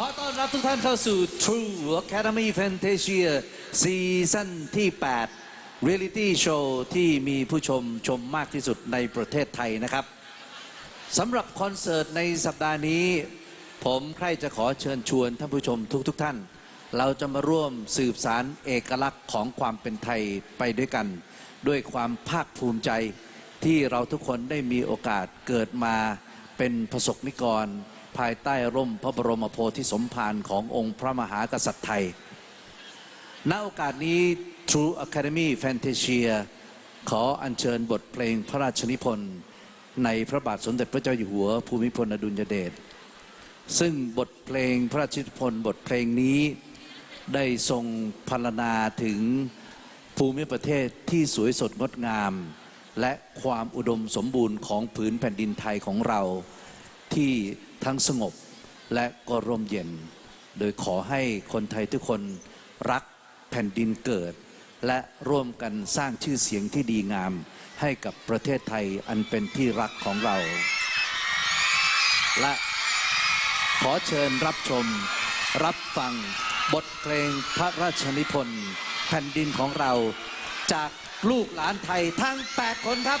ขอต้อนรับทุกท่านเข้าสู่ True Academy Fantasia ซีซั่นที่ 8 Reality Show ที่มีผู้ชมชมมากที่สุดในประเทศไทยนะครับ สำหรับคอนเสิร์ตในสัปดาห์นี้ ผมใครจะขอเชิญชวนท่านผู้ชมทุกๆทท่าน เราจะมาร่วมสืบสารเอกลักษณ์ของความเป็นไทยไปด้วยกัน ด้วยความภาคภูมิใจที่เราทุกคนได้มีโอกาสเกิดมาเป็นประสบนิกร ภายใต้ร่มพระบรมโพธิสมภารขององค์พระมหากษัตริย์ไทย ณโอกาสนี้ True Academy Fantasia ขออัญเชิญบทเพลงพระราชนิพนธ์ ในพระบาทสมเด็จพระเจ้าอยู่หัว ภูมิพลอดุลยเดชซึ่งบทเพลงพระราชนิพนธ์บทเพลงนี้ได้ทรงพรรณนาถึงภูมิประเทศที่สวยสดงดงาม และความอุดมสมบูรณ์ของผืนแผ่นดินไทยของเรา ที่ทั้งสงบและก็ร่มเย็น โดยขอให้คนไทยทุกคนรักแผ่นดินเกิด และร่วมกันสร้างชื่อเสียงที่ดีงาม ให้กับประเทศไทยอันเป็นที่รักของเรา และขอเชิญรับชม รับฟังบทเพลงพระราชนิพนธ์แผ่นดินของเรา จากลูกหลานไทยทั้ง 8 คนครับ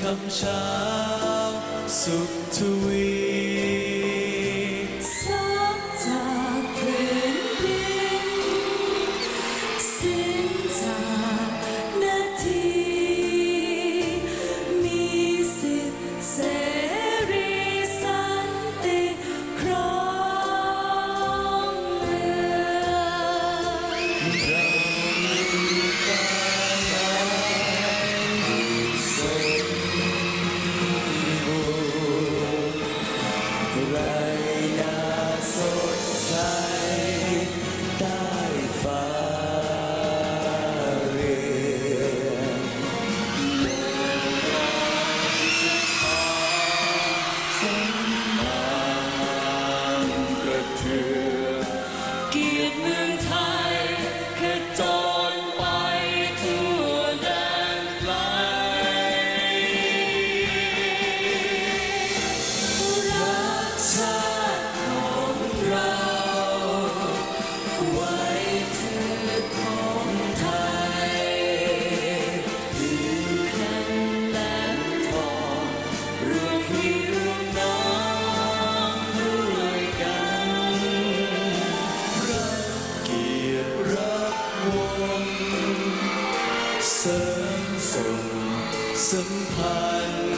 คำเช้าสุขทวี my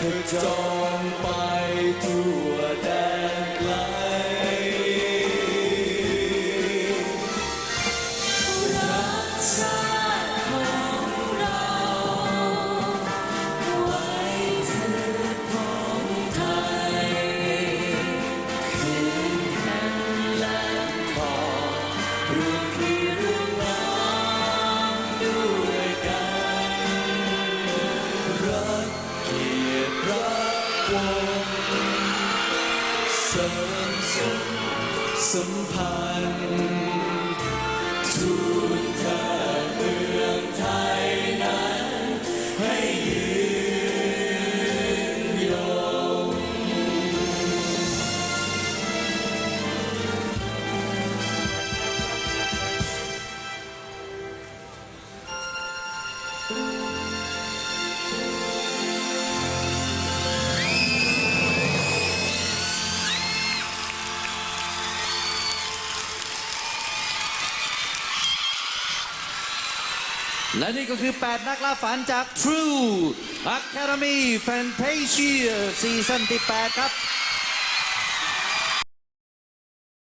그저 ริมสุขสัมพันธ์ และนี่ก็คือ 8 นักล่าฝันจาก True Academy Fantasia ซีซั่นที่ 8 ครับ